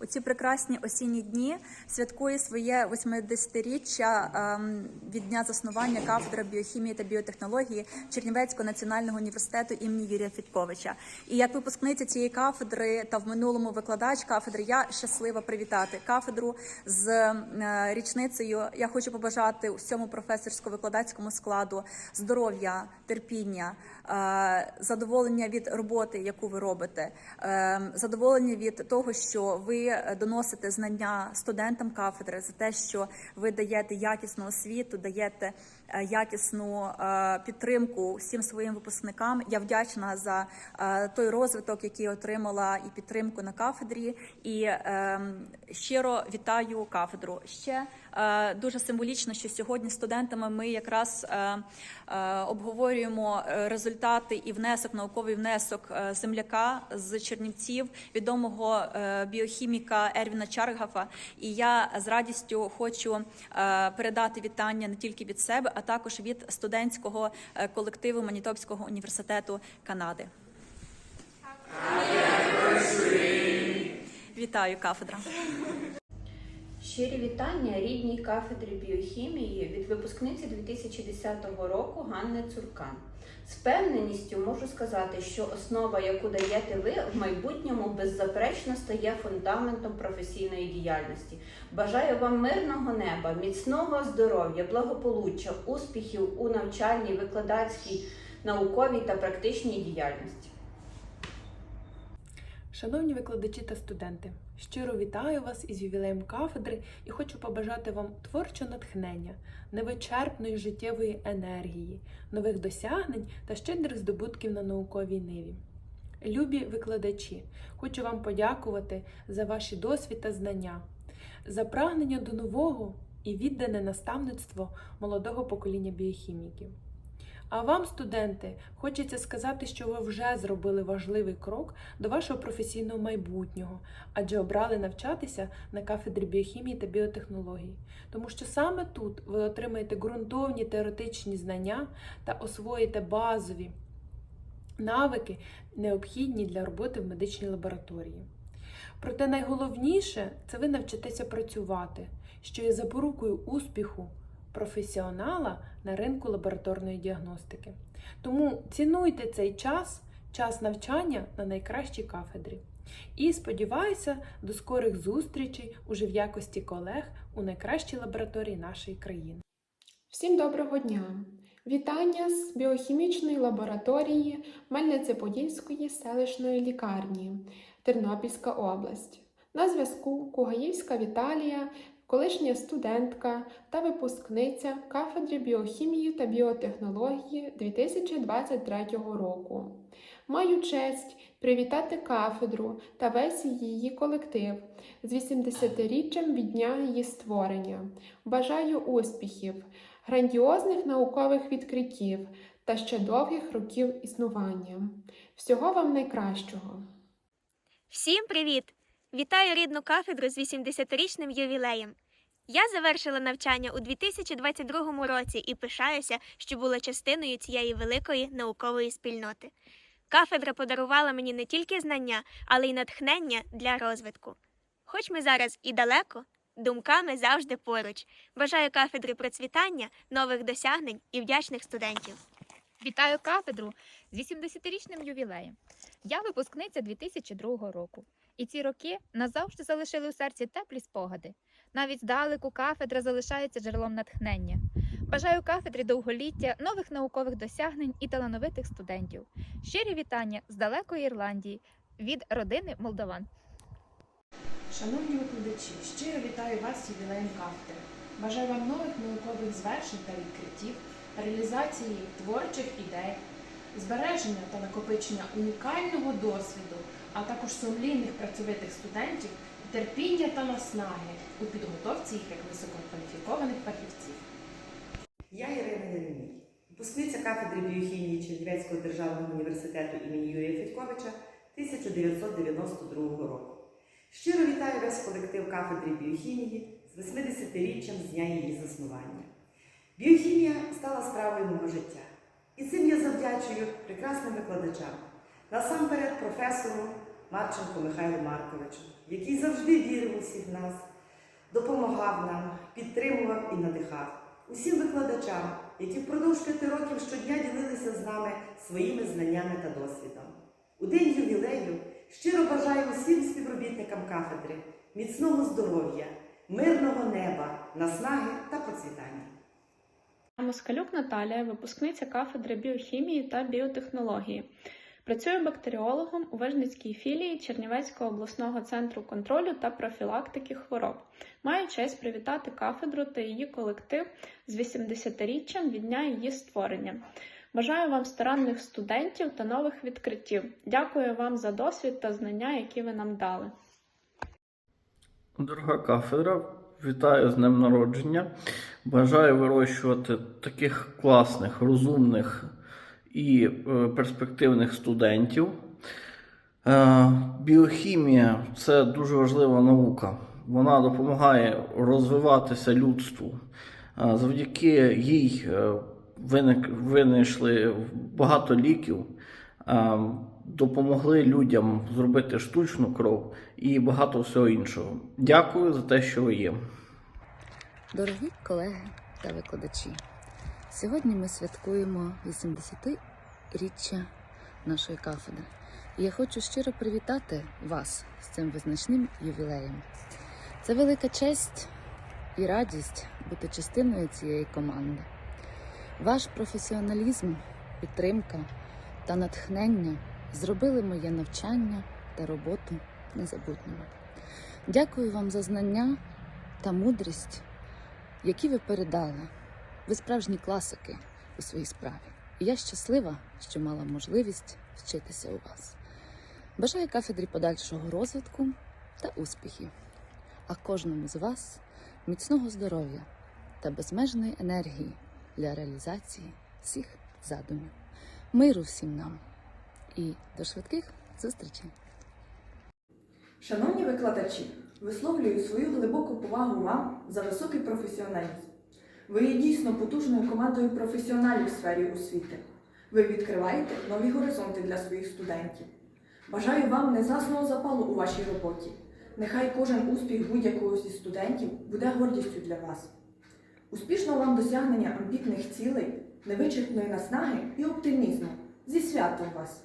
у ці прекрасні осінні дні святкує своє 80-річчя ем, від дня заснування кафедри біохімії та біотехнології Чернівецького національного університету імені Юрія Федьковича. І як випускниця цієї кафедри та в минулому викладач кафедри, я щаслива привітати кафедру з е, річницею. Я хочу побажати всьому професорсько-викладацькому складу здоров'я, терпіння, е, задоволення від роботи, яку ви робите, е, задоволення від того, що ви доносите знання студентам кафедри за те, що ви даєте якісну освіту, даєте е, якісну е, підтримку всім своїм випускникам. Я вдячна за е, той розвиток, який отримала, і підтримку на кафедрі. І е, щиро вітаю кафедру. Ще дуже символічно, що сьогодні з студентами ми якраз е, е, обговорюємо е, результати і внесок, науковий внесок е, земляка з Чернівців, відомого е, біохіміка Ервіна Чаргафа. І я з радістю хочу е, передати вітання не тільки від себе, а також від студентського е, колективу Манітопського університету Канади. Вітаю кафедра. Щирі вітання рідній кафедрі біохімії від випускниці 2010 року Ганни Цуркан. З певненістю можу сказати, що основа, яку даєте ви, в майбутньому беззаперечно стає фундаментом професійної діяльності. Бажаю вам мирного неба, міцного здоров'я, благополуччя, успіхів у навчальній, викладацькій, науковій та практичній діяльності. Шановні викладачі та студенти, щиро вітаю вас із ювілеєм кафедри і хочу побажати вам творчого натхнення, невичерпної життєвої енергії, нових досягнень та щедрих здобутків на науковій ниві. Любі викладачі, хочу вам подякувати за ваші досвід та знання, за прагнення до нового і віддане наставництво молодого покоління біохіміків. А вам, студенти, хочеться сказати, що ви вже зробили важливий крок до вашого професійного майбутнього, адже обрали навчатися на кафедрі біохімії та біотехнологій, тому що саме тут ви отримаєте ґрунтовні теоретичні знання та освоїте базові навики, необхідні для роботи в медичній лабораторії. Проте найголовніше це ви навчитеся працювати, що є запорукою успіху професіонала на ринку лабораторної діагностики. Тому цінуйте цей час, час навчання на найкращій кафедрі. І сподіваюся до скорих зустрічей уже в якості колег у найкращій лабораторії нашої країни. Всім доброго дня! Вітання з біохімічної лабораторії Мельнице-Подільської селищної лікарні, Тернопільська область. На зв'язку Кугаївська Віталія, колишня студентка та випускниця кафедри біохімії та біотехнології 2023 року. Маю честь привітати кафедру та весь її колектив з 80-річчям від дня її створення. Бажаю успіхів! грандіозних наукових відкриттів та ще довгих років існування. Всього вам найкращого! Всім привіт! Вітаю рідну кафедру з 80-річним ювілеєм. Я завершила навчання у 2022 році і пишаюся, що була частиною цієї великої наукової спільноти. Кафедра подарувала мені не тільки знання, але й натхнення для розвитку. Хоч ми зараз і далеко, думками завжди поруч. Бажаю кафедри процвітання, нових досягнень і вдячних студентів. Вітаю кафедру з 80-річним ювілеєм. Я випускниця 2002 року, і ці роки назавжди залишили у серці теплі спогади. Навіть здалеку кафедра залишається джерелом натхнення. Бажаю кафедрі довголіття, нових наукових досягнень і талановитих студентів. Щирі вітання з далекої Ірландії від родини Молдаван. Шановні викладачі, щиро вітаю вас з ювілеєм кафедри. Бажаю вам нових наукових звершень та відкриттів, реалізації творчих ідей, збереження та накопичення унікального досвіду, а також сумлінних працьовитих студентів, терпіння та наснаги у підготовці їх як висококваліфікованих фахівців. Я Ірина Єремій, випускниця кафедри біохімії Чернівецького державного університету імені Юрія Федьковича 1992 року. Щиро вітаю весь колектив кафедри біохімії з 80-річчям з дня її заснування. Біохімія стала справою мого життя. І цим я завдячую прекрасним викладачам, насамперед професору Марченко Михайлу Марковичу, який завжди вірив у всіх нас, допомагав нам, підтримував і надихав. Усім викладачам, які впродовж п'яти років щодня ділилися з нами своїми знаннями та досвідом. У день ювілею щиро бажаю усім співробітникам кафедри міцного здоров'я, мирного неба, наснаги та процвітання. Москалюк Наталія, випускниця кафедри біохімії та біотехнології. Працюю бактеріологом у Вижницькій філії Чернівецького обласного центру контролю та профілактики хвороб. Маю честь привітати кафедру та її колектив з 80-річчям від дня її створення. Бажаю вам старанних студентів та нових відкриттів. Дякую вам за досвід та знання, які ви нам дали. Дорога кафедра, вітаю з днем народження. Бажаю вирощувати таких класних, розумних і е, перспективних студентів. Е, Біохімія це дуже важлива наука. Вона допомагає розвиватися людству. Е, Завдяки їй винайшли багато ліків, допомогли людям зробити штучну кров і багато всього іншого. Дякую за те, що ви є. Дорогі колеги та викладачі, сьогодні ми святкуємо 80-річчя нашої кафедри. І я хочу щиро привітати вас з цим визначним ювілеєм. Це велика честь і радість бути частиною цієї команди. Ваш професіоналізм, підтримка та натхнення зробили моє навчання та роботу незабутніми. Дякую вам за знання та мудрість які ви передали. Ви справжні класики у своїй справі. І я щаслива, що мала можливість вчитися у вас. Бажаю кафедрі подальшого розвитку та успіхів, а кожному з вас міцного здоров'я та безмежної енергії для реалізації всіх задумів. Миру всім нам і до швидких зустрічей! Шановні викладачі, висловлюю свою глибоку повагу вам за високий професіоналізм. Ви є дійсно потужною командою професіоналів в сфері освіти. Ви відкриваєте нові горизонти для своїх студентів. Бажаю вам незасного запалу у вашій роботі. Нехай кожен успіх будь-якого зі студентів буде гордістю для вас. Успішного вам досягнення амбітних цілей, невичерпної наснаги і оптимізму. Зі святом вас!